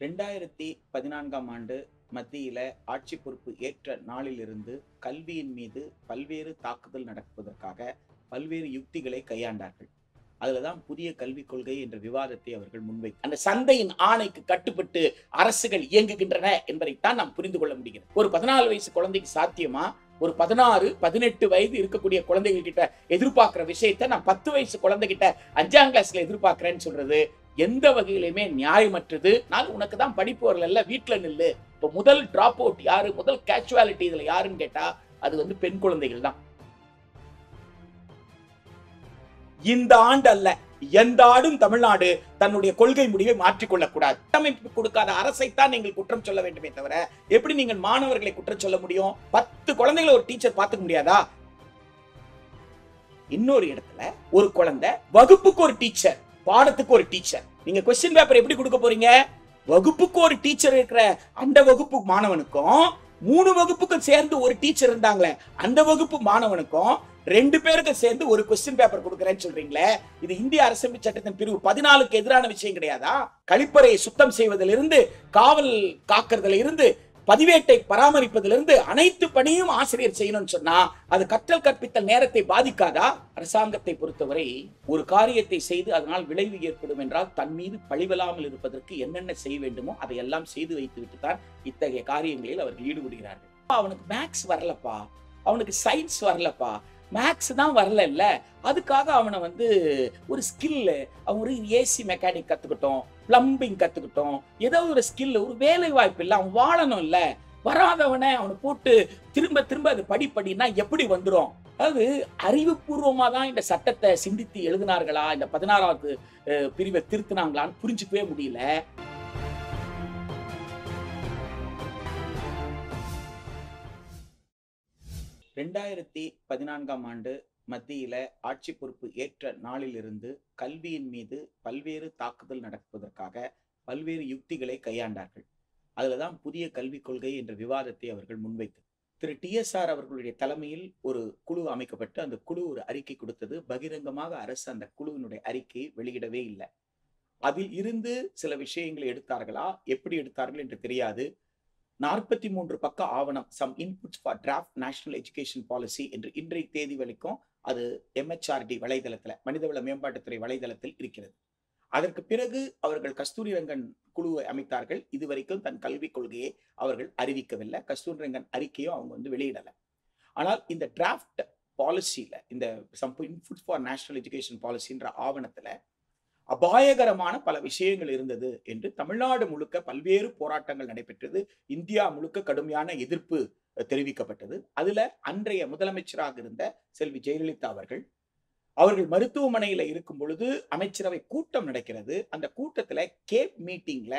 ரெண்டாயிரத்தி பதினான்காம் ஆண்டு மத்தியில ஆட்சி பொறுப்பு ஏற்ற நாளிலிருந்து கல்வியின் மீது பல்வேறு தாக்குதல் நடப்பதற்காக பல்வேறு யுக்திகளை கையாண்டார்கள். அதுலதான் புதிய கல்விக் கொள்கை என்ற விவாதத்தை அவர்கள் முன்வை அந்த சந்தையின் ஆணைக்கு கட்டுப்பட்டு அரசுகள் இயங்குகின்றன என்பதைத்தான் நாம் புரிந்து கொள்ள முடிகிறது. ஒரு பதினாலு வயசு குழந்தைக்கு சாத்தியமா? ஒரு பதினாறு பதினெட்டு வயது இருக்கக்கூடிய குழந்தைகள் கிட்ட எதிர்பார்க்கிற விஷயத்தை நான் பத்து வயசு குழந்தைகிட்ட அஞ்சாம் கிளாஸ்ல எதிர்பார்க்கிறேன்னு சொல்றது எந்த வகையிலுமே நியாயமற்றது. நான் உனக்கு தான் படிப்பு வரல வீட்டில் நில்லு. இப்போ முதல் டிராப் அவுட் யாரு? முதல் கேஷுவாலிட்டி இதுல யாருன்னு கேட்டா அது வந்து பெண் குழந்தைகள் தான். இந்த ஆண்டு அல்ல எந்த ஆடும் தமிழ்நாடு தன்னுடைய கொள்கை முடிவை மாற்றிக்கொள்ளக் கூடாது கட்டமைப்பு கொடுக்காத அரசைத்தான் நீங்கள் குற்றம் சொல்ல வேண்டுமே தவிர எப்படி நீங்கள் மாணவர்களை குற்றம் சொல்ல முடியும்? பத்து குழந்தைகளை ஒரு டீச்சர் பார்த்துக்க முடியாதா? இன்னொரு இடத்துல ஒரு குழந்தை வகுப்புக்கு ஒரு டீச்சர் பாடத்துக்கு ஒரு டீச்சர் நீங்க கொஸ்டின் பேப்பர் எப்படி கொடுக்க போறீங்க? வகுப்புக்கு ஒரு டீச்சர் இருக்கிற அந்த வகுப்பு மாணவனுக்கும் மூணு வகுப்புக்கும் சேர்ந்து ஒரு டீச்சர் இருந்தாங்களே அந்த வகுப்பு மாணவனுக்கும் ரெண்டு பேருக்கு சேர்ந்து ஒரு கொஸ்டின் பேப்பர் கொடுக்குறேன்னு சொல்றீங்களே இது இந்திய அரசமைப்பு சட்டத்தின் பிரிவு பதினாலுக்கு எதிரான விஷயம் கிடையாதா? கழிப்பறையை சுத்தம் செய்வதிலிருந்து காவல் காக்கிறதுல இருந்து பதிவேட்டை பராமரிப்பதிலிருந்து அனைத்து பணியும் ஆசிரியர் செய்யணும்னு சொன்னா அது கற்றல் கற்பித்தல் நேரத்தை பாதிக்காதா? அரசாங்கத்தை பொறுத்தவரை ஒரு காரியத்தை செய்து அதனால் விளைவு ஏற்படும் என்றால் தன் மீது பழிவலாமல் இருப்பதற்கு என்னென்ன செய்ய வேண்டுமோ அதையெல்லாம் செய்து வைத்து விட்டு தான் இத்தகைய காரியங்களில் அவர்கள் ஈடுபடுகிறார்கள். அவனுக்கு மேக்ஸ் வரலப்பா. அவனுக்கு சயின்ஸ் வரலப்பா. மேக்ஸ் தான் வரல இல்ல அதுக்காக அவனை வந்து ஒரு ஸ்கில்லு அவன் ஒரு ஏசி மெக்கானிக் கத்துக்கிட்டோம் பிளம்பிங் கத்துக்கிட்டோம். ஏதோ ஒரு ஸ்கில் ஒரு வேலை வாய்ப்பு இல்லை அவன் வாழணும் இல்ல. வராதவனை அவனை போட்டு திரும்ப திரும்ப அது படிப்படினா எப்படி வந்துடும் அதாவது அறிவுபூர்வமா தான் இந்த சட்டத்தை சிந்தித்து எழுதினார்களா? இந்த பதினாறாவது பிரிவை திருத்தினாங்களான்னு புரிஞ்சுக்கவே முடியல. ரெண்டாயிரத்தி பதினான்காம் ஆண்டு மத்தியில ஆட்சி பொறுப்பு ஏற்ற நாளிலிருந்து கல்வியின் மீது பல்வேறு தாக்குதல் நடப்பதற்காக பல்வேறு யுக்திகளை கையாண்டார்கள். அதுலதான் புதிய கல்விக் கொள்கை என்ற விவாதத்தை அவர்கள் முன்வைத்து திரு டி எஸ் ஆர் அவர்களுடைய தலைமையில் ஒரு குழு அமைக்கப்பட்டு அந்த குழு ஒரு அறிக்கை கொடுத்தது. பகிரங்கமாக அரசு அந்த குழுவினுடைய அறிக்கையை வெளியிடவே இல்லை. அதில் இருந்து சில விஷயங்களை எடுத்தார்களா? எப்படி எடுத்தார்கள் என்று தெரியாது. நாற்பத்தி மூன்று பக்க ஆவணம் some inputs for draft national education policy என்று இன்றைய தேதி வரைக்கும் அது எம்ஹெச்ஆர்டி வலைதளத்தில் மனிதவள மேம்பாட்டுத்துறை வலைதளத்தில் இருக்கிறது. அதற்கு பிறகு அவர்கள் கஸ்தூரி ரங்கன் குழுவை அமைத்தார்கள். இதுவரைக்கும் தன் கல்விக் கொள்கையை அவர்கள் அறிவிக்கவில்லை. கஸ்தூரி ரங்கன் அறிக்கையும் அவங்க வந்து வெளியிடலை. ஆனால் இந்த டிராஃப்ட் பாலிசியில் இந்த some input for national education பாலிசின்ற ஆவணத்தில் அபாயகரமான பல விஷயங்கள் இருந்தது என்று தமிழ்நாடு முழுக்க பல்வேறு போராட்டங்கள் நடைபெற்றது. இந்தியா முழுக்க கடுமையான எதிர்ப்பு தெரிவிக்கப்பட்டது. அதுல அன்றைய முதலமைச்சராக இருந்த செல்வி ஜெயலலிதா அவர்கள் அவர்கள் மருத்துவமனையில இருக்கும் பொழுது அமைச்சரவை கூட்டம் நடக்கிறது. அந்த கூட்டத்துல கேப் மீட்டிங்ல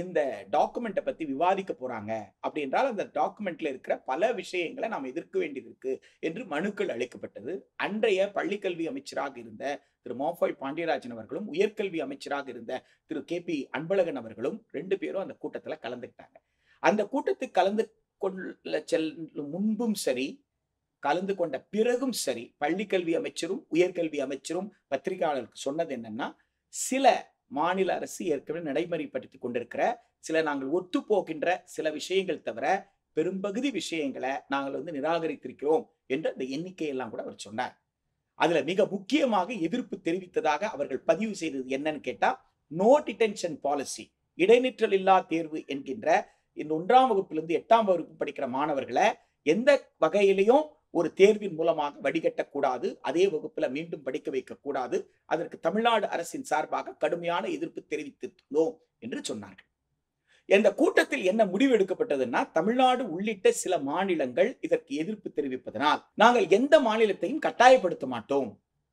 இந்த டாக்குமெண்ட்டை பற்றி விவாதிக்க போகிறாங்க அப்படி என்றால் அந்த டாக்குமெண்ட்ல இருக்கிற பல விஷயங்களை நாம் எதிர்க்க வேண்டியது இருக்கு என்று மனுக்கள் அளிக்கப்பட்டது. அன்றைய பள்ளிக்கல்வி அமைச்சராக இருந்த திரு மோஃபாய் பாண்டியராஜன் அவர்களும் உயர்கல்வி அமைச்சராக இருந்த திரு கே பி அன்பழகன் அவர்களும் ரெண்டு பேரும் அந்த கூட்டத்தில் கலந்துக்கிட்டாங்க. அந்த கூட்டத்துக்கு கலந்து கொள்ள செல்லும் முன்பும் சரி கலந்து கொண்ட பிறகும் சரி பள்ளிக்கல்வி அமைச்சரும் உயர்கல்வி அமைச்சரும் பத்திரிகையாளருக்கு சொன்னது என்னன்னா சில மாநில அரசு ஏற்கனவே நடைமுறைப்படுத்தி கொண்டிருக்கிற சில நாங்கள் ஒத்து போகின்ற சில விஷயங்கள் தவிர பெரும்பகுதி விஷயங்களை நாங்கள் வந்து நிராகரித்திருக்கிறோம் என்று அந்த எண்ணிக்கையெல்லாம் கூட அவர் சொன்னார். அதுல மிக முக்கியமாக எதிர்ப்பு தெரிவித்ததாக அவர்கள் பதிவு செய்தது என்னன்னு கேட்டா நோ டிடென்ஷன் பாலிசி இடைநிற்றல் இல்லா தேர்வு என்கின்ற இந்த ஒன்றாம் வகுப்பிலிருந்து எட்டாம் வகுப்பு படிக்கிற மாணவர்களை எந்த வகையிலையும் ஒரு தேர்வின் மூலமாக வடிகட்டக்கூடாது அதே வகுப்புல மீண்டும் படிக்க வைக்கக்கூடாது. அதற்கு தமிழ்நாடு அரசின் சார்பாக கடுமையான எதிர்ப்பு தெரிவித்திருந்தோம் என்று சொன்னார்கள். இந்த கூட்டத்தில் என்ன முடிவு எடுக்கப்பட்டதுன்னா தமிழ்நாடு உள்ளிட்ட சில மாநிலங்கள் இதற்கு எதிர்ப்பு தெரிவிப்பதனால் நாங்கள் எந்த மாநிலத்தையும் கட்டாயப்படுத்த மாட்டோம்.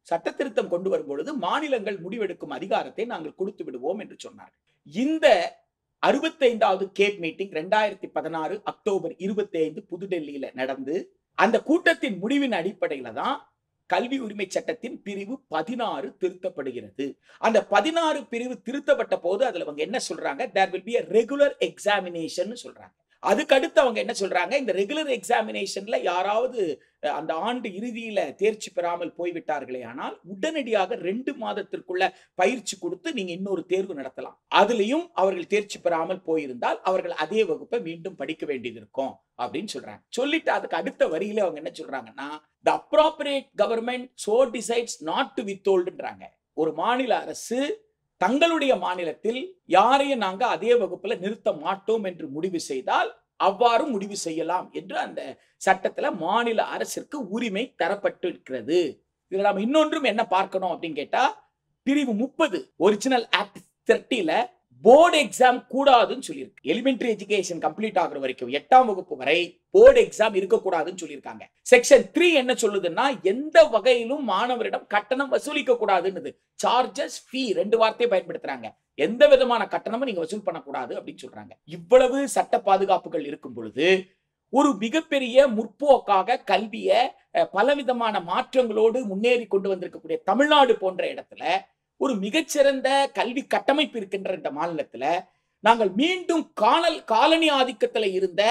சட்ட திருத்தம் கொண்டு வரும் பொழுது மாநிலங்கள் முடிவெடுக்கும் அதிகாரத்தை நாங்கள் கொடுத்து விடுவோம் என்று சொன்னார்கள். இந்த அறுபத்தைந்தாவது கேப் மீட்டிங் ரெண்டாயிரத்தி பதினாறு அக்டோபர் இருபத்தி ஐந்து புதுடெல்லியில நடந்து அந்த கூட்டத்தின் முடிவின் அடிப்படையில தான் கல்வி உரிமை சட்டத்தின் பிரிவு பதினாறு திருத்தப்படுகிறது. அந்த பதினாறு பிரிவு திருத்தப்பட்ட போது அதுல அவங்க என்ன சொல்றாங்க? There will be regular examination சொல்றாங்க. அதுக்கு அடுத்து அவங்க என்ன சொல்றாங்க? இந்த ரெகுலர் எக்ஸாமினேஷன்ல யாராவது அந்த ஆண்டு இறுதியில தேர்ச்சி பெறாமல் போய்விட்டார்களே ஆனால் உடனடியாக ரெண்டு மாதத்திற்குள்ள பயிற்சி கொடுத்து நீங்க இன்னொரு தேர்வு நடத்தலாம். அதுலயும் அவர்கள் தேர்ச்சி பெறாமல் போயிருந்தால் அவர்கள் அதே வகுப்பை மீண்டும் படிக்க வேண்டியது இருக்கும் அப்படின்னு சொல்றாங்க. சொல்லிட்டு அதுக்கு அடுத்த வரியில அவங்க என்ன சொல்றாங்கன்னா the appropriate government so decides not to வித்தோல்டுன்றாங்க ஒரு மாநில அரசு தங்களுடைய மாநிலத்தில் யாரையும் நாங்க அதே வகுப்புல நிறுத்த மாட்டோம் என்று முடிவு செய்தால் அவ்வாறு முடிவு செய்யலாம் என்று அந்த சட்டத்துல மாநில அரசிற்கு உரிமை தரப்பட்டிருக்கிறது. இதுல நம்ம இன்னொன்றும் என்ன பார்க்கணும் அப்படின்னு கேட்டா பிரிவு முப்பது ஒரிஜினல் ஆக்ட் தேர்ட்டில போர்டு எக்ஸாம் கூடாதுன்னு சொல்லியிருக்கு. எலிமெண்டரி எஜுகேஷன் கம்ப்ளீட் ஆகுற வரைக்கும் எட்டாம் வகுப்பு வரை போர்டு எக்ஸாம் இருக்கக்கூடாதுன்னு சொல்லியிருக்காங்க. செக்ஷன் த்ரீ என்ன சொல்லுதுன்னா எந்த வகையிலும் மாணவரிடம் கட்டணம் வசூலிக்க கூடாதுன்னு சார்ஜஸ் ஃபீ ரெண்டு வார்த்தையை பயன்படுத்துறாங்க. எந்த விதமான கட்டணமும் நீங்க வசூல் பண்ணக்கூடாது அப்படின்னு சொல்றாங்க. இவ்வளவு சட்ட பாதுகாப்புகள் இருக்கும் பொழுது ஒரு மிகப்பெரிய முற்போக்காக கல்வியை பலவிதமான மாற்றங்களோடு முன்னேறி கொண்டு வந்திருக்கக்கூடிய தமிழ்நாடு போன்ற இடத்துல ஒரு மிகச்சிறந்த கல்வி கட்டமைப்பு இருக்கின்ற இந்த மாநிலத்துல நாங்கள் மீண்டும் காணல் காலனி ஆதிக்கத்துல இருந்த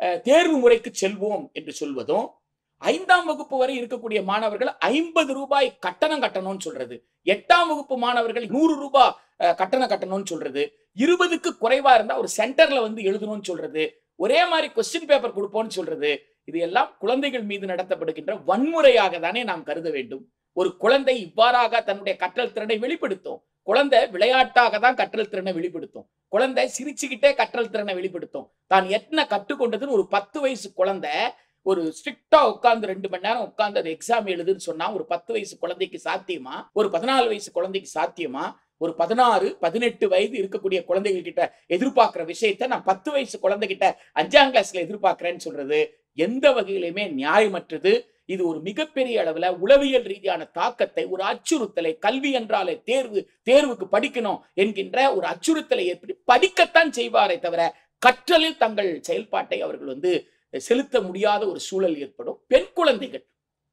அஹ், தேர்வு முறைக்கு செல்வோம் என்று சொல்வதும் ஐந்தாம் வகுப்பு வரை இருக்கக்கூடிய மாணவர்கள் ஐம்பது ரூபாய் கட்டணம் கட்டணும்னு சொல்றது. எட்டாம் வகுப்பு மாணவர்கள் நூறு ரூபாய் கட்டணம் கட்டணும்னு சொல்றது. இருபதுக்கு குறைவா இருந்தா ஒரு சென்டர்ல வந்து எழுதணும்னு சொல்றது. ஒரே மாதிரி கொஸ்டின் பேப்பர் கொடுப்போம்னு சொல்றது. இது எல்லாம் குழந்தைகள் மீது நடத்தப்படுகின்ற வன்முறையாக தானே நாம் கருத வேண்டும். ஒரு குழந்தை இவ்வாறாக தன்னுடைய கற்றல் திறனை வெளிப்படுத்தும். குழந்தை விளையாட்டாக தான் கற்றல் திறனை வெளிப்படுத்தும். குழந்தை சிரிச்சுக்கிட்டே கற்றல் திறனை வெளிப்படுத்தும். தான் என்ன கற்றுக்கொண்டதுன்னு ஒரு பத்து வயசு குழந்தை ஒரு ஸ்ட்ரிக்டா உட்காந்து ரெண்டு மணி நேரம் உட்காந்து அது எக்ஸாம் எழுதுன்னு சொன்னா ஒரு பத்து வயசு குழந்தைக்கு சாத்தியமா? ஒரு பதினாலு வயசு குழந்தைக்கு சாத்தியமா? ஒரு பதினாறு பதினெட்டு வயது இருக்கக்கூடிய குழந்தைகள் கிட்ட எதிர்பார்க்கிற விஷயத்த நான் பத்து வயசு குழந்தைகிட்ட அஞ்சாம் கிளாஸ்ல எதிர்பார்க்கிறேன்னு சொல்றது எந்த வகையிலுமே நியாயமற்றது. இது ஒரு மிகப்பெரிய அளவுல உளவியல் ரீதியான தாக்கத்தை ஒரு அச்சுறுத்தலை கல்வி என்றாலே தேர்வு தேர்வுக்கு படிக்கணும் என்கின்ற ஒரு அச்சுறுத்தலை ஏற்படி படிக்கத்தான் செய்வாரே தவிர கற்றலில் தங்கள் செயல்பாட்டை அவர்கள் வந்து செலுத்த முடியாத ஒரு சூழல் ஏற்படும். பெண் குழந்தைகள்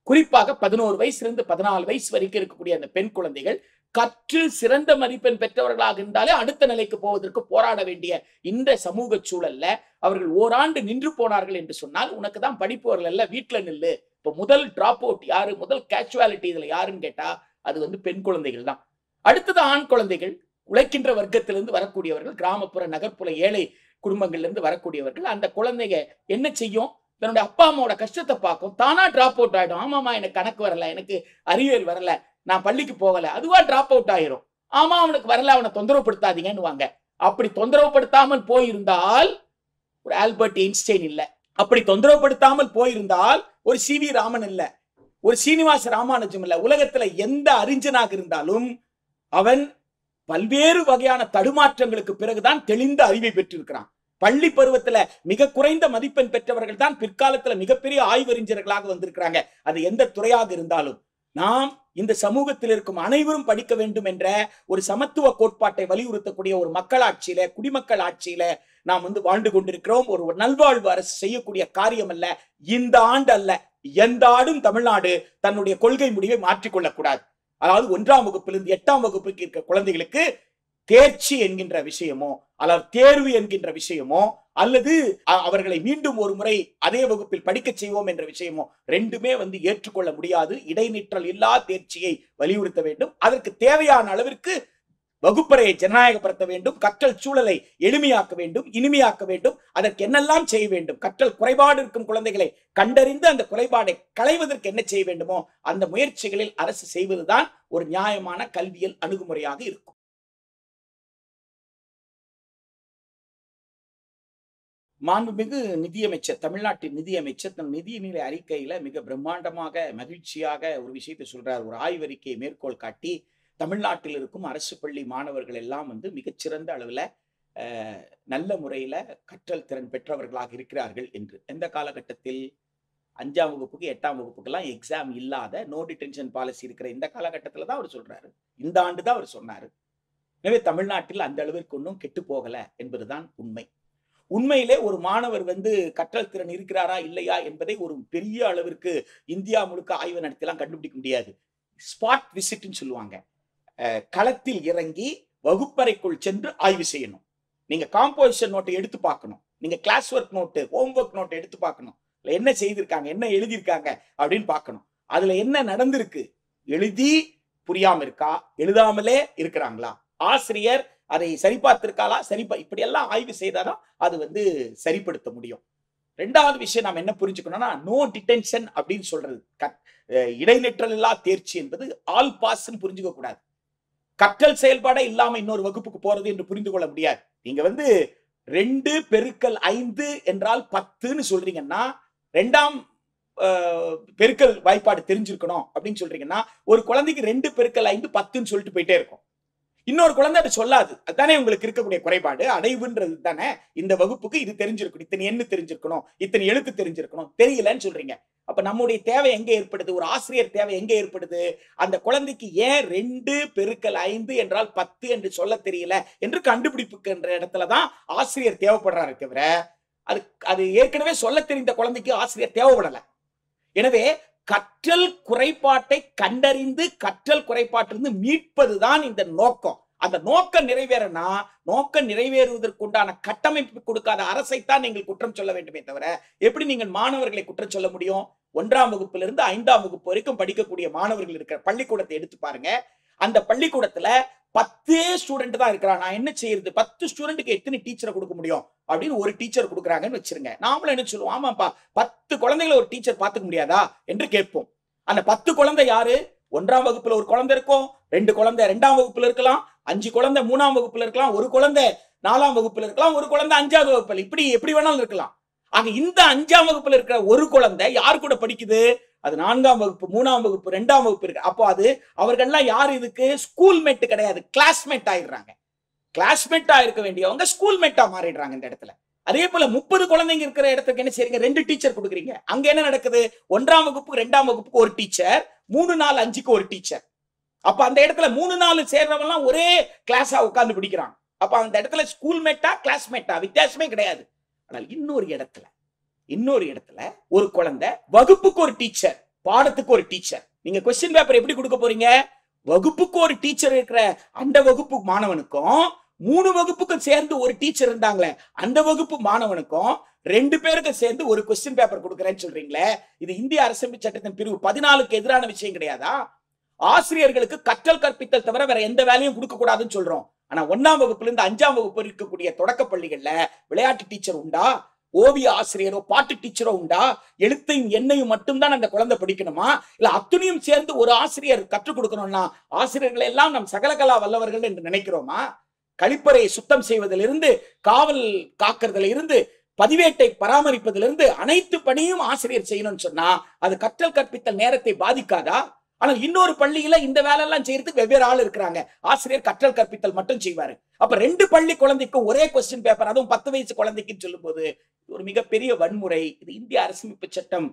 குறிப்பாக பதினோரு வயசுலேருந்து பதினாலு வயசு வரைக்கும் இருக்கக்கூடிய அந்த பெண் குழந்தைகள் கற்று சிறந்த மதிப்பெண் பெற்றவர்களாக இருந்தாலே அடுத்த நிலைக்கு போவதற்கு போராட வேண்டிய இந்த சமூக சூழல்ல அவர்கள் ஓராண்டு நின்று போனார்கள் என்று சொன்னால் உனக்கு தான் படிப்பு வரல வீட்டுல நில்லு. இப்போ முதல் டிராப் அவுட் யாரு? முதல் கேஷுவாலிட்டி இதுல யாருன்னு கேட்டா அது வந்து பெண் குழந்தைகள் தான் அடுத்தது ஆண் குழந்தைகள் உழைக்கின்ற வர்க்கத்திலிருந்து வரக்கூடியவர்கள் கிராமப்புற நகர்ப்புற ஏழை குடும்பங்கள்ல இருந்து வரக்கூடியவர்கள் அந்த குழந்தைங்க என்ன செய்யும்? தன்னுடைய அப்பா அம்மாவோட கஷ்டத்தை பார்க்கும். தானா டிராப் அவுட் ஆயிடும். ஆமாம்மா எனக்கு கணக்கு வரல எனக்கு அறிவியல் வரல நான் பள்ளிக்கு போகல அதுவா டிராப் அவுட் ஆயிரும். ஆமா அவனுக்கு வரல அவனை தொந்தரவுப்படுத்தாதீங்கன்னு வாங்க அப்படி தொந்தரவுப்படுத்தாமல் போயிருந்தால் ஒரு ஆல்பர்ட் இன்ஸ்டைன் இல்ல. அப்படி தொந்தரவுப்படுத்தாமல் போயிருந்தால் ஒரு சி வி ராமன் இல்ல. ஒரு சீனிவாச ராமானுஜம் இல்ல. உலகத்துல எந்த அறிஞனாக இருந்தாலும் அவன் பல்வேறு வகையான தடுமாற்றங்களுக்கு பிறகுதான் தெளிந்த அறிவை பெற்றிருக்கிறான். பள்ளி பருவத்துல மிக குறைந்த மதிப்பெண் பெற்றவர்கள் தான் பிற்காலத்துல மிகப்பெரிய ஆய்வறிஞர்களாக வந்திருக்கிறாங்க. அது எந்த துறையாக இருந்தாலும் நாம் இந்த சமூகத்தில் இருக்கும் அனைவரும் படிக்க வேண்டும் என்ற ஒரு சமத்துவ கோட்பாட்டை வலியுறுத்தக்கூடிய ஒரு மக்களாட்சியில குடிமக்கள் ஆட்சியில நாம் வந்து வாழ்ந்து கொண்டிருக்கிறோம். ஒரு நல்வாழ்வு அரசு செய்யக்கூடிய காரியம் அல்ல இந்த ஆண்டு அல்ல எந்த ஆடும் தமிழ்நாடு தன்னுடைய கொள்கை முடிவை மாற்றிக்கொள்ளக்கூடாது. அதாவது ஒன்றாம் வகுப்பிலிருந்து எட்டாம் வகுப்புக்கு இருக்க குழந்தைகளுக்கு தேர்ச்சி என்கின்ற விஷயமோ அல்லது தேர்வு என்கின்ற விஷயமோ அல்லது அவர்களை மீண்டும் ஒரு முறை அதே வகுப்பில் படிக்க செய்வோம் என்ற விஷயமோ ரெண்டுமே வந்து ஏற்றுக்கொள்ள முடியாது. இடைநிற்றல் இல்லா தேர்ச்சியை வலியுறுத்த வேண்டும். அதற்கு தேவையான அளவிற்கு வகுப்பறையை ஜனநாயகப்படுத்த வேண்டும். கற்றல் சூழலை எளிமையாக்க வேண்டும் இனிமையாக்க வேண்டும். அதற்கு என்னெல்லாம் செய்ய வேண்டும்? கற்றல் குறைபாடு இருக்கும் குழந்தைகளை கண்டறிந்து அந்த குறைபாடை களைவதற்கு என்ன செய்ய வேண்டுமோ அந்த முயற்சிகளில் அரசு செய்வதுதான் ஒரு நியாயமான கல்வியல் அணுகுமுறையாக இருக்கும். மாண்புமிகு நிதியமைச்சர் தமிழ்நாட்டின் நிதியமைச்சர் தன் நிதிநிலை அறிக்கையில மிக பிரம்மாண்டமாக மகிழ்ச்சியாக ஒரு விஷயத்தை சொல்றார். ஒரு ஆய்வறிக்கையை மேற்கோள் காட்டி தமிழ்நாட்டில் இருக்கும் அரசு பள்ளி மாணவர்கள் எல்லாம் வந்து மிகச்சிறந்த அளவுல நல்ல முறையில கற்றல் திறன் பெற்றவர்களாக இருக்கிறார்கள் என்று. எந்த காலகட்டத்தில்? அஞ்சாம் வகுப்புக்கு எட்டாம் வகுப்புக்கெல்லாம் எக்ஸாம் இல்லாத நோ டிடென்ஷன் பாலிசி இருக்கிற இந்த காலகட்டத்தில் தான் அவர் சொல்றாரு. இந்த ஆண்டு தான் அவர் சொன்னாரு. எனவே தமிழ்நாட்டில் அந்த அளவிற்கு ஒன்றும் கெட்டு போகல என்பதுதான் உண்மை. உண்மையிலே ஒரு மாணவர் வந்து கற்றல் திறன் இருக்கிறாரா இல்லையா என்பதை ஒரு பெரிய அளவிற்கு இந்தியா முழுக்க ஆய்வு நடத்திலாம் கண்டுபிடிக்க முடியாது. ஸ்பாட் விசிட்னு சொல்லுவாங்க. களத்தில் இறங்கி வகுப்பறைக்குள் சென்று ஆய்வு செய்யணும். நீங்க காம்போசிஷன் நோட்டை எடுத்து பார்க்கணும். நீங்க கிளாஸ் ஒர்க் நோட்டு ஹோம்ஒர்க் நோட்டை எடுத்து பார்க்கணும். என்ன செய்திருக்காங்க என்ன எழுதியிருக்காங்க அப்படின்னு பார்க்கணும். அதுல என்ன நடந்திருக்கு? எழுதி புரியாம இருக்கா? எழுதாமலே இருக்கிறாங்களா? ஆசிரியர் அதை சரிபார்த்திருக்காளா? சரிப்பா இப்படியெல்லாம் ஆய்வு செய்தாதான் அது வந்து சரிப்படுத்த முடியும். ரெண்டாவது விஷயம் நாம் என்ன புரிஞ்சுக்கணும்னா நோ டிடென்ஷன் அப்படின்னு சொல்றது. கட்- இடைநிற்றல் இல்லா தேர்ச்சி என்பது ஆல் பாஸ்ன்னு புரிஞ்சுக்க கூடாது. கற்றல் செயல்பாடே இல்லாம இன்னொரு வகுப்புக்கு போறது என்று புரிந்து கொள்ள முடியாது. நீங்க வந்து ரெண்டு பெருக்கல் ஐந்து என்றால் பத்துன்னு சொல்றீங்கன்னா ரெண்டாம் பெருக்கல் வாய்ப்பாடு தெரிஞ்சிருக்கணும் அப்படின்னு சொல்றீங்கன்னா ஒரு குழந்தைக்கு ரெண்டு பெருக்கல் ஐந்து பத்துன்னு சொல்லிட்டு போயிட்டே இருக்கும். இன்னொரு குழந்தை அது சொல்லாது. அதுதானே உங்களுக்கு இருக்கக்கூடிய குறைபாடு. அடைவுன்றது தானே. இந்த வகுப்புக்கு இது தெரிஞ்சிருக்கணும். இத்தனை எண்ணு தெரிஞ்சிருக்கணும். இத்தனை எழுத்து தெரிஞ்சிருக்கணும். தெரியலன்னு சொல்றீங்க. அப்ப நம்முடைய தேவை எங்க ஏற்படுது? ஒரு ஆசிரியர் தேவை எங்க ஏற்படுது? அந்த குழந்தைக்கு ஏன் ரெண்டு பெருக்கல் ஐந்து என்றால் பத்து என்று சொல்ல தெரியல என்று கண்டுபிடிப்புக்கின்ற இடத்துல தான் ஆசிரியர் தேவைப்படுறாரு தவிர அது அது ஏற்கனவே சொல்ல தெரிந்த குழந்தைக்கு ஆசிரியர் தேவைப்படல. எனவே கற்றல் குறைபாட்டை கண்டறிந்து கற்றல் குறைபாட்டிலிருந்து மீட்பதுதான் இந்த நோக்கம். அந்த நோக்கம் நிறைவேறனா நோக்கம் நிறைவேறுவதற்குண்டான கட்டமைப்பு கொடுக்காத அரசைத்தான் நீங்கள் குற்றம் சொல்ல வேண்டுமே தவிர எப்படி நீங்கள் மாணவர்களை குற்றம் சொல்ல முடியும்? ஒன்றாம் வகுப்பிலிருந்து ஐந்தாம் வகுப்பு வரைக்கும் படிக்கக்கூடிய மாணவர்கள் இருக்கிற பள்ளிக்கூடத்தை எடுத்து பாருங்க. அந்த பள்ளிக்கூடத்துல பத்தே ஸ்டூடெண்ட் தான் இருக்கிறான். நான் என்ன செய்யறது? பத்து ஸ்டூடெண்ட்டுக்கு எத்தனை டீச்சரை கொடுக்க முடியும்? அப்படின்னு ஒரு டீச்சர் கொடுக்குறாங்கன்னு வச்சிருங்க. நாமளும் என்ன சொல்லுவோம்? ஆமாப்பா பத்து குழந்தைகளை ஒரு டீச்சர் பார்த்துக்க முடியாதா? என்று கேட்போம். அந்த பத்து குழந்தை யாரு? ஒன்றாம் வகுப்புல ஒரு குழந்தை இருக்கும் ரெண்டு குழந்தை ரெண்டாம் வகுப்புல இருக்கலாம் அஞ்சு குழந்தை மூணாம் வகுப்புல இருக்கலாம் ஒரு குழந்தை நாலாம் வகுப்புல இருக்கலாம் ஒரு குழந்தை அஞ்சாவது வகுப்புல. இப்படி எப்படி வேணாலும் இருக்கலாம். ஆக இந்த அஞ்சாம் வகுப்புல இருக்கிற ஒரு குழந்தை யார் கூட படிக்குது? அது நான்காம் வகுப்பு மூணாம் வகுப்பு ரெண்டாம் வகுப்பு இருக்கு. அப்போ அது அவர்கள்லாம் யார் இதுக்கு? ஸ்கூல்மேட் கிடையாது. கிளாஸ்மேட் ஆயிடுறாங்க. கிளாஸ்மேட்டா இருக்க வேண்டியவங்க ஸ்கூல்மேட்டா மாறிடுறாங்க இந்த இடத்துல. அதே போல முப்பது குழந்தைங்க இருக்கிற இடத்துக்கு என்ன செய்றீங்க? ரெண்டு டீச்சர் கொடுக்குறீங்க. அங்க என்ன நடக்குது? ஒன்றாம் வகுப்பு ரெண்டாம் வகுப்புக்கு ஒரு டீச்சர் மூணு நாலு அஞ்சுக்கு ஒரு டீச்சர் அப்ப அந்த இடத்துல மூணு நாலு சேர்றவன்லாம் ஒரே கிளாஸா உட்காந்து பிடிக்கிறான். அப்ப அந்த இடத்துல ஸ்கூல்மேட்டா கிளாஸ்மேட்டா வித்தியாசமே கிடையாது. ஆனால் இன்னொரு இடத்துல இன்னொரு இடத்துல ஒரு குழந்தை வகுப்புக்கு ஒரு டீச்சர் பாடத்துக்கு ஒரு டீச்சர் நீங்க கொஸ்டின் பேப்பர் எப்படி கொடுக்க போறீங்க? வகுப்புக்கு ஒரு டீச்சர் இருக்கிற அந்த வகுப்பு மாணவனுக்கும் மூணு வகுப்புக்கும் சேர்ந்து ஒரு டீச்சர் இருந்தாங்களே அந்த வகுப்பு மாணவனுக்கும் ரெண்டு பேருக்கும் சேர்ந்து ஒரு கொஸ்டின் பேப்பர் கொடுக்குறேன்னு சொல்றீங்களே இது இந்திய அரசமைப்பு சட்டத்தின் பிரிவு பதினாலுக்கு எதிரான விஷயம் கிடையாதா? ஆசிரியர்களுக்கு கற்றல் கற்பித்தல் தவிர வேற எந்த வேலையும் கொடுக்க கூடாதுன்னு சொல்றோம். ஆனா ஒன்னாம் வகுப்புல இருந்து அஞ்சாம் வகுப்பு இருக்கக்கூடிய தொடக்க பள்ளிகள்ல விளையாட்டு டீச்சர் உண்டா? ஓவிய ஆசிரியரோ பாட்டு டீச்சரோ உண்டா? எழுத்தையும் என்னையும் மட்டும்தான் அந்த குழந்தை படிக்கணுமா? இல்ல அத்துணையும் சேர்ந்து ஒரு ஆசிரியர் கற்றுக் கொடுக்கணும்னா ஆசிரியர்களை எல்லாம் நம் சகலகலா வல்லவர்கள் என்று நினைக்கிறோமா? கழிப்பறையை சுத்தம் செய்வதிலிருந்து காவல் காக்கிறதுல இருந்து பதிவேட்டை பராமரிப்பதிலிருந்து அனைத்து பணியும் ஆசிரியர் செய்யணும்னு சொன்னா அது கற்றல் கற்பித்தல் நேரத்தை பாதிக்காதா? ஆனால் இன்னொரு பள்ளியில இந்த வேலையெல்லாம் செய்யறதுக்கு வெவ்வேறு ஆள் இருக்கிறாங்க. ஆசிரியர் கற்றல் கற்பித்தல் மட்டும் செய்வாரு. அப்ப ரெண்டு பள்ளி குழந்தைக்கும் ஒரே கொஸ்டின் பேப்பர் அதுவும் பத்து வயசு குழந்தைக்குன்னு சொல்லும்போது ஒரு மிகப்பெரிய வன்முறை. இது இந்திய அரசமைப்பு சட்டம்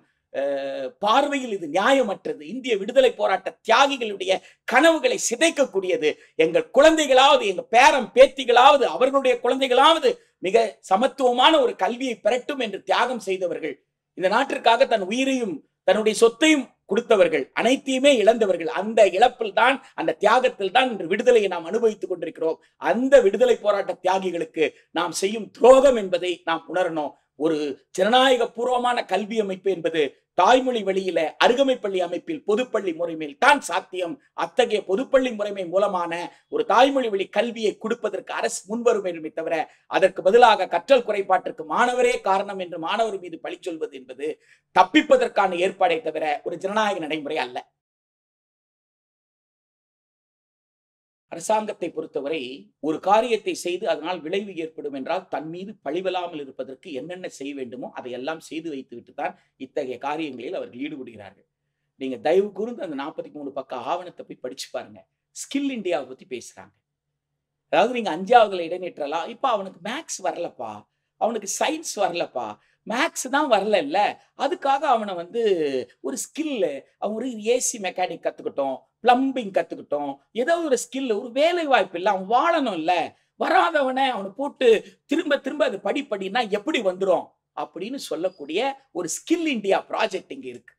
பார்வையில் இது நியாயமற்றது. இந்திய விடுதலை போராட்ட தியாகிகளுடைய கனவுகளை சிதைக்கக்கூடியது. எங்கள் குழந்தைகளாவது எங்கள் பேரம் பேத்திகளாவது அவர்களுடைய குழந்தைகளாவது மிக சமத்துவமான ஒரு கல்வியை பெறட்டும் என்று தியாகம் செய்தவர்கள். இந்த நாட்டிற்காக தன் உயிரையும் தன்னுடைய சொத்தையும் கொடுத்தவர்கள் அனைத்தையுமே இழந்தவர்கள் அந்த இழப்பில் தான் அந்த தியாகத்தில் தான் இன்று விடுதலையை நாம் அனுபவித்துக் கொண்டிருக்கிறோம். அந்த விடுதலை போராட்ட தியாகிகளுக்கு நாம் செய்யும் துரோகம் என்பதை நாம் உணரணும். ஒரு ஜனநாயக பூர்வமான கல்வி அமைப்பு என்பது தாய்மொழி வழியில அருகமை பள்ளி அமைப்பில் பொதுப்பள்ளி முறைமையில் தான் சாத்தியம். அத்தகைய பொதுப்பள்ளி முறைமை மூலமான ஒரு தாய்மொழி வழி கல்வியை கொடுப்பதற்கு அரசு முன்வரும் வேண்டுமே தவிர அதற்கு பதிலாக கற்றல் குறைபாட்டிற்கு மாணவரே காரணம் என்று மாணவர் மீது பழி சொல்வது என்பது தப்பிப்பதற்கான ஏற்பாடை தவிர ஒரு ஜனநாயக நடைமுறை அல்ல. அரசாங்கத்தை பொறுத்தவரை ஒரு காரியத்தை செய்து அதனால் விளைவு ஏற்படும் என்றால் தன் மீது பழிவலாமல் இருப்பதற்கு என்னென்ன செய்ய வேண்டுமோ அதையெல்லாம் செய்து வைத்துவிட்டு தான் இத்தகைய காரியங்களில் அவர்கள் ஈடுபடுகிறார்கள். நீங்க தயவு கூர்ந்து அந்த நாற்பத்தி மூணு பக்க ஆவணத்தை போய் படிச்சு பாருங்க. ஸ்கில் இந்தியாவை பத்தி பேசுறாங்க. அதாவது நீங்க அஞ்சாவதுல இடைநிற்றலாம் இப்ப அவனுக்கு மேக்ஸ் வரலப்பா. அவனுக்கு சயின்ஸ் வரலப்பா. மேக்ஸ் தான் வரல இல்ல அதுக்காக அவனை வந்து ஒரு ஸ்கில்லு அவன் ஒரு ஏசி மெக்கானிக் கத்துக்கிட்டோம். பிளம்பிங் கத்துக்கிட்டோம். ஏதோ ஒரு ஸ்கில் ஒரு வேலை வாய்ப்பு இல்லை அவன் வாழணும் இல்லை. வராதவனை அவனை போட்டு திரும்ப திரும்ப அது படி எப்படி வந்துடும் அப்படின்னு சொல்லக்கூடிய ஒரு ஸ்கில் இந்தியா ப்ராஜெக்ட் இங்கே இருக்கு.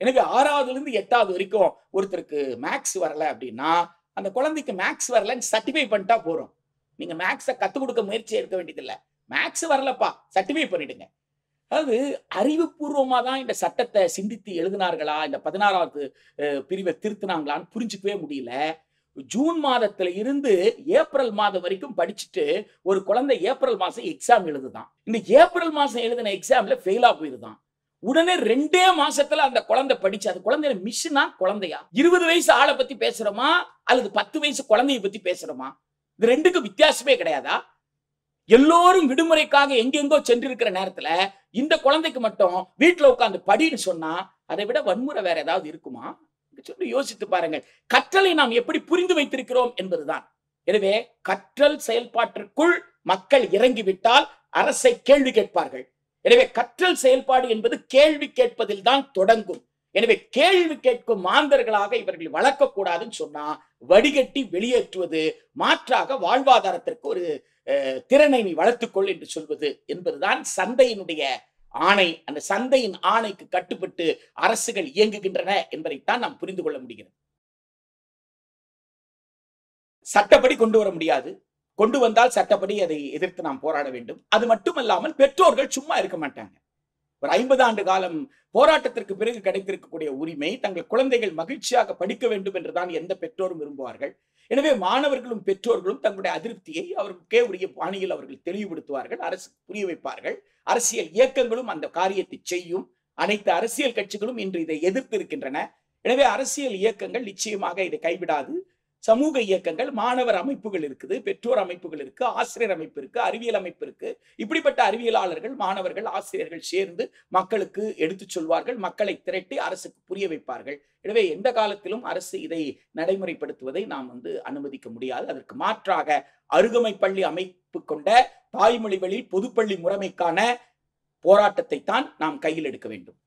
எனவே ஆறாவதுல இருந்து எட்டாவது வரைக்கும் ஒருத்தருக்கு மேக்ஸ் வரல அப்படின்னா அந்த குழந்தைக்கு மேக்ஸ் வரலன்னு சர்டிஃபை பண்ணிட்டா போறோம் நீங்க மேக்ஸை கத்துக் கொடுக்க முயற்சி எடுக்க வேண்டியதில்லை. மேக்ஸ் வரலப்பா சர்டிஃபை பண்ணிடுங்க. அதாவது அறிவுபூர்வமாக தான் இந்த சட்டத்தை சிந்தித்து எழுதினார்களா? இந்த பதினாறாவது பிரிவை திருத்தினாங்களான்னு புரிஞ்சுக்கவே முடியல. ஜூன் மாதத்துல இருந்து ஏப்ரல் மாதம் வரைக்கும் படிச்சுட்டு ஒரு குழந்தை ஏப்ரல் மாதம் எக்ஸாம் எழுதுதான். இந்த ஏப்ரல் மாதம் எழுதின எக்ஸாம்ல ஃபெயிலாக போயிருதான். உடனே ரெண்டே மாசத்துல அந்த குழந்தை படிச்சு அந்த குழந்தைய மிஷினா குழந்தையா? இருபது வயசு ஆளை பத்தி பேசுறோமா? அல்லது பத்து வயசு குழந்தைய பத்தி பேசுறோமா? இது ரெண்டுக்கும் வித்தியாசமே கிடையாதா? எல்லோரும் விடுமுறைக்காக எங்கெங்கோ சென்றிருக்கிற நேரத்துல இந்த குழந்தைக்கு மட்டும் வீட்டுல உட்கார்ந்து படின்னு சொன்னா அதை விட வன்முறை வேற ஏதாவது இருக்குமா? சொல்லி யோசித்து பாருங்கள். கற்றலை நாம் எப்படி புரிந்து வைத்திருக்கிறோம் என்பதுதான். எனவே கற்றல் செயல்பாட்டிற்குள் மக்கள் இறங்கிவிட்டால் அரசை கேள்வி கேட்பார்கள். எனவே கற்றல் செயல்பாடு என்பது கேள்வி கேட்பதில் தான் தொடங்கும். எனவே கேள்வி கேட்கும் மாந்தர்களாக இவர்கள் வளர்க்கக்கூடாதுன்னு சொன்னா வடிகட்டி வெளியேற்றுவது மாற்றாக வாழ்வாதாரத்திற்கு ஒரு திறனை நீ வளர்த்துக்கொள் என்று சொல்வது என்பதுதான் சந்தையினுடைய ஆணை. அந்த சந்தையின் ஆணைக்கு கட்டுப்பட்டு அரசுகள் இயங்குகின்றன என்பதைத்தான் நாம் புரிந்து கொள்ள முடிகிறது. சட்டப்படி கொண்டு வர முடியாது. கொண்டு வந்தால் சட்டப்படி அதை எதிர்த்து நாம் போராட வேண்டும். அது மட்டுமல்லாமல் பெற்றோர்கள் சும்மா இருக்க மாட்டாங்க. ஒரு ஐம்பது ஆண்டு காலம் போராட்டத்திற்கு பிறகு கிடைத்திருக்கக்கூடிய உரிமை தங்கள் குழந்தைகள் மகிழ்ச்சியாக படிக்க வேண்டும் என்றுதான் எந்த பெற்றோரும் விரும்புவார்கள். எனவே மாணவர்களும் பெற்றோர்களும் தங்களுடைய அதிருப்தியை அவர்களுக்கே உரிய பாணியில் அவர்கள் தெளிவுபடுத்துவார்கள். அரசு புரிய வைப்பார்கள். அரசியல் இயக்கங்களும் அந்த காரியத்தை செய்யும். அனைத்து அரசியல் கட்சிகளும் இன்று இதை எதிர்த்து இருக்கின்றன. எனவே அரசியல் இயக்கங்கள் நிச்சயமாக இதை கைவிடாது. சமூக இயக்கங்கள் மாணவர் அமைப்புகள் இருக்குது பெற்றோர் அமைப்புகள் இருக்கு ஆசிரியர் அமைப்பு இருக்கு அறிவியல் அமைப்பு இருக்கு. இப்படிப்பட்ட அறிவியலாளர்கள் மாணவர்கள் ஆசிரியர்கள் சேர்ந்து மக்களுக்கு எடுத்துச் சொல்வார்கள் மக்களை திரட்டி அரசுக்கு புரிய வைப்பார்கள். எனவே எந்த காலத்திலும் அரசு இதை நடைமுறைப்படுத்துவதை நாம் வந்து அனுமதிக்க முடியாது. அதற்கு மாற்றாக அருகமை பள்ளி அமைப்பு கொண்ட தாய்மொழி வழி பொதுப்பள்ளி முறைமைக்கான போராட்டத்தை தான் நாம் கையில் எடுக்க வேண்டும்.